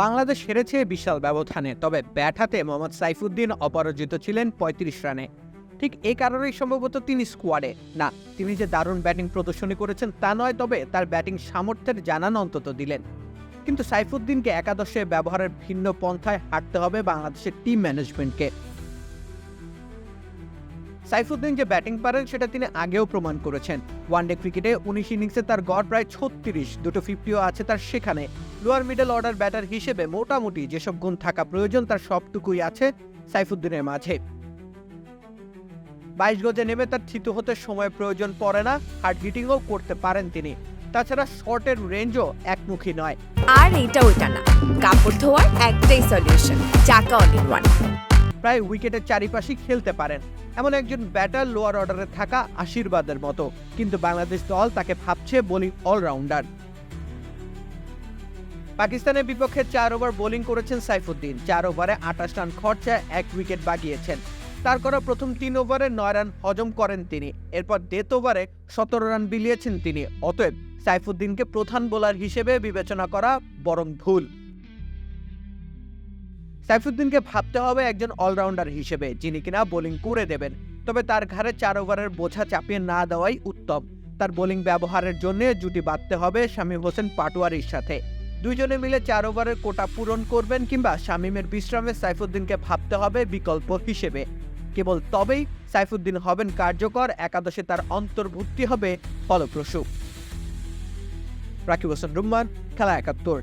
বাংলাদেশ হেরেছে বিশাল ব্যবধানে, তবে ব্যাট হাতে মোহাম্মদ সাইফুদ্দিন অপরাজিত ছিলেন পঁয়ত্রিশ রানে। ঠিক এই কারণেই সম্ভবত তিনি স্কোয়াডে না, তিনি যে দারুণ ব্যাটিং প্রদর্শনী করেছেন তা নয়, তবে তার ব্যাটিং সামর্থ্যের জানান অন্তত দিলেন। কিন্তু সাইফুদ্দিনকে একাদশে ব্যবহারের ভিন্ন পন্থায় হাঁটতে হবে বাংলাদেশের টিম ম্যানেজমেন্টকে সাইফুদ্দিন যে ব্যাটিং পারেন, সেটা তিনি আগেও প্রমাণ করেছেন। ওয়ানডে ক্রিকেটে উনিশ ইনিংসে তার গড় প্রায় ছত্রিশ, দুটো ফিফটিও আছে তার সেখানে। লোয়ার মিডল অর্ডার ব্যাটার হিসেবে মোটামুটি যেসব গুণ থাকা প্রয়োজন, তার সবটুকুই আছে সাইফুদ্দিনের মাঝে। বাইশ গজে নেমে তার থিত হতে সময় প্রয়োজন পড়ে না হার্ড হিটিংও করতে পারেন তিনি। তাছাড়া শর্টের রেঞ্জও একমুখী নয়। আর এটা ওইটা না, কাপড় ধোয়ার একটাই সলিউশন চাকা অল ইন ওয়ান প্রায় উইকেটের চারিপাশেই খেলতে পারেন, এমন একজন ব্যাটার লোয়ার অর্ডারে থাকা আশীর্বাদের মতো। কিন্তু বাংলাদেশ দল তাকে ভাবছে বোলিং অলরাউন্ডার। পাকিস্তানের বিপক্ষে চার ওভার বোলিং করেছেন সাইফুদ্দিন। চার ওভারে আঠাশ রান খরচায় এক উইকেট বাগিয়েছেন। তার করা প্রথম তিন ওভারে নয় রান হজম করেন তিনি। এরপর ডেথ ওভারে সতেরো রান বিলিয়েছেন তিনি। অতএব সাইফুদ্দিনকে প্রধান বোলার হিসেবে বিবেচনা করা বরং ভুল। সাইফুদ্দিনকে ভাবতে হবে একজন অলরাউন্ডার হিসেবে, যিনি কিনা বোলিং করে দেবেন। তবে তার ঘাড়ে চার ওভারের বোঝা চাপিয়ে না দেওয়াই উত্তম। তার বোলিং ব্যবহারের জন্য জুটি বাঁধতে হবে শামীম হোসেন পাটোয়ারির সাথে। দুইজনে মিলে চার ওভারের কোটা পূরণ করবেন কিংবা শামীমের বিশ্রামে সাইফুদ্দিনকে ভাবতে হবে বিকল্প হিসেবে। কেবল তবেই সাইফুদ্দিন হবেন কার্যকর, একাদশে তার অন্তর্ভুক্তি হবে ফলপ্রসূ। রাকিব হোসেন, রুম্মান, খেলা একাত্তর।